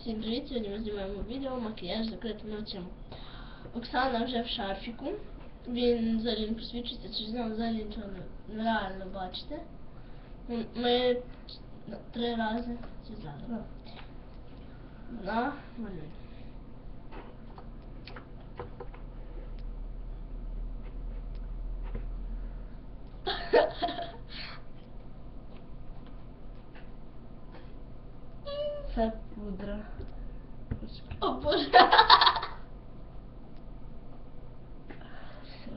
Всім привіт! Сьогодні ми знімаємо відео макіяж з закритими очима. Оксана вже в шарфіку. Він взагалі не просвічується, через нього взагалі нічого реально нереально бачите. Ми три рази зібрали. зараз. На малюй. Це пудра. О боже. Все.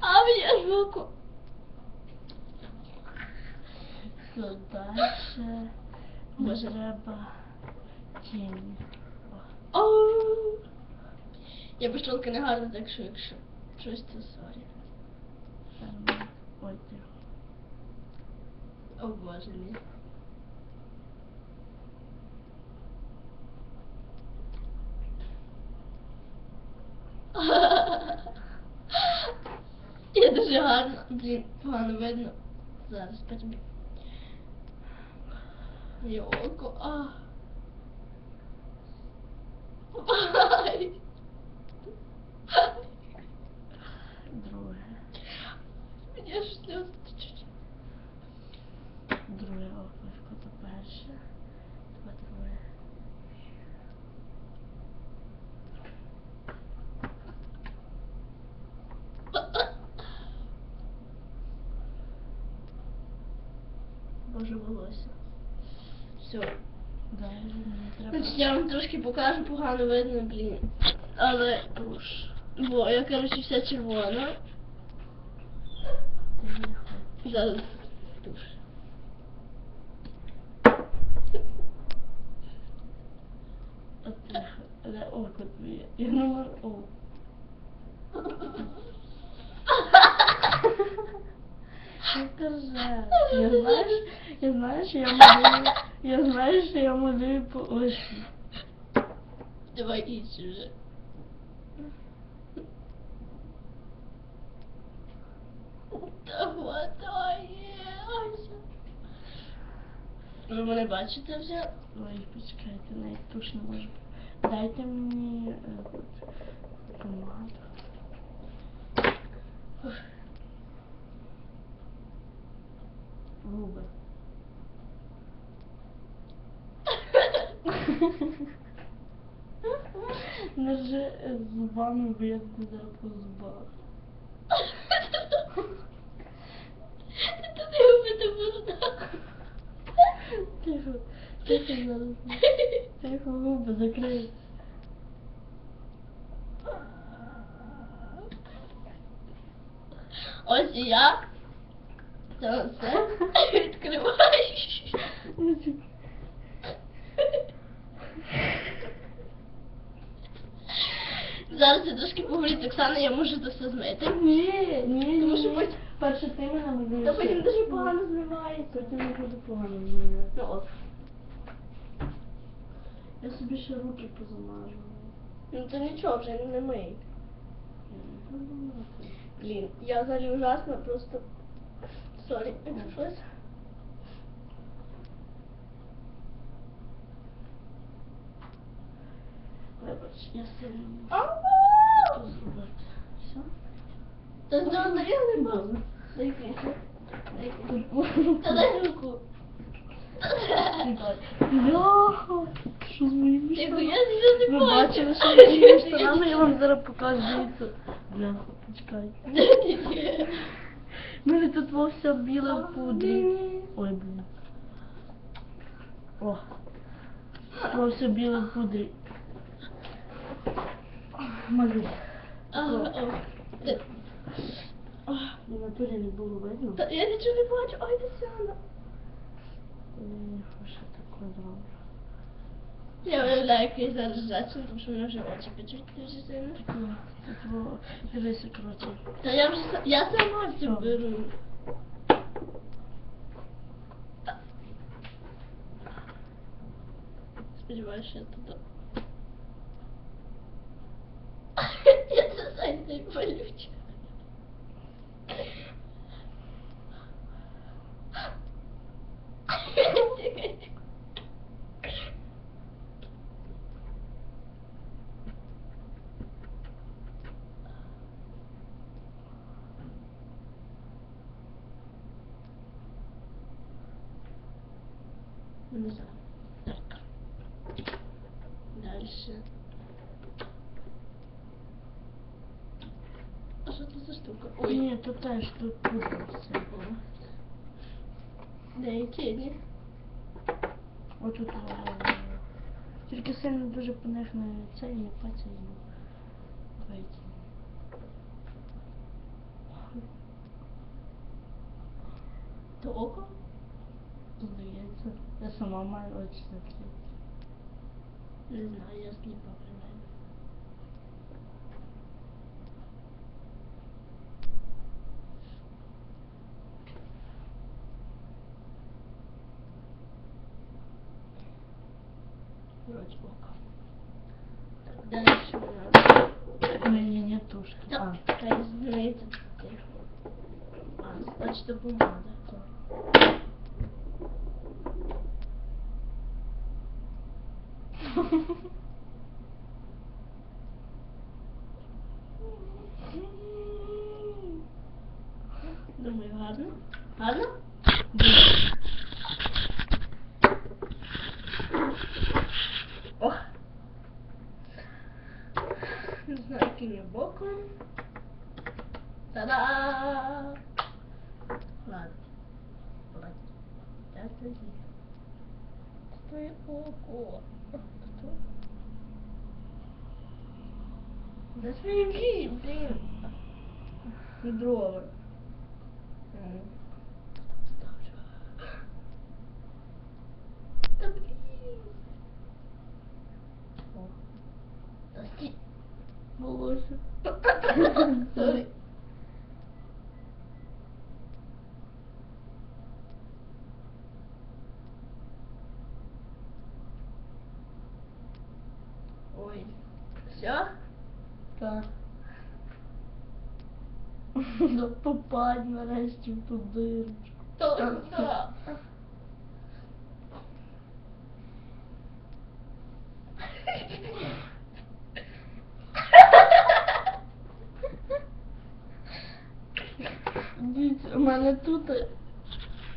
А мені звуку. Що далі? Боже. Треба тінь. О. Я пішолка не гарна, так що якщо щось то сорі. Одяг. О боже мій. Я дуже гарно, блін, погано видно. Зараз потім. Моє око, а. Все. Значить, я вам трошки покажу, погано видно, блін. Але бо я, коротше, вся червона. Зараз. Але око твоє. Я не можу. О. Що кажеш? Я знаєш, я знаю, що я малюю, я знаю, що я малюю по очі. Давай інше вже. Та хватає. Ася. Ви мене бачите вже? Ой, почекайте, навіть туш не можу. Дайте мені е, от, помаду. Губи. Даже е зубами вред куда по зубам. Это ты об этом узнал. Тихо, тихо надо. Тихо, губы закрой. Осия. Солнце. Оксаною, я можу це все змити. Ні, ні, Тому ні. що потім- Перше ти мене малюєш. Та потім дуже погано змивається. Потім не буде погано змінювати. Ну от. Я собі ще руки позамажу. Ну то нічого, вже не мий. Блін, я взагалі ужасна, просто. Сорі, щось. Вибач, я сильно Ау! Можу зробити. Все? Та нього я не можу. Дай кілька. Дай кілька. Та дай руку. Бляха! Що з моїми штанами? я нічого не Ви бачу. бачили, що з моїми штанами? Я вам зараз покажу. Дивіться. Бляха, почекай. Мене тут вовсе біле в пудрі. Ой, блін. О. Во все біле в пудрі. Малюй. А, о. Та- На натурі не було видно. Та я нічого не бачу. Ой, Тетяна. Ні, що таке зроблю. Я уявляю, як я зараз жачу, тому що мене вже очі печуть дуже сильно. Ну, Тут во, дивися, коротше. Та я вже са- я сама все Що? беру. Сподіваюся, що я туди. Внизу. Так. Дальше. А что это за штука? Ой, нет, тут та штука все было. Да, и тени. Вот тут. Тільки сильно дуже понежно це і не пацію. Давайте. То око? буду яйца. Я сама морочь на Не знаю, я с ней попадаю. Вроде пока. Тогда еще надо. У меня нет тушки. Да, а. а. а. а. а. а. а. а. а. Думаю, гарно. Гарно? Ох. Не знаю, кинь боком. Та-да! Ладно. Ладно. That's it. Ого. Да свяжи, блин. Здорово. Да блин. Подожди. Ой. Все? яка. Ну, попадь нарешті в ту дирочку. Точно! Дивіться, у мене тут.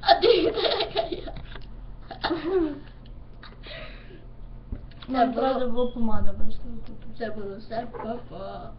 А дивіться, яка я. Не, правда, була помада, бачите, тут. Це було все. Па-па.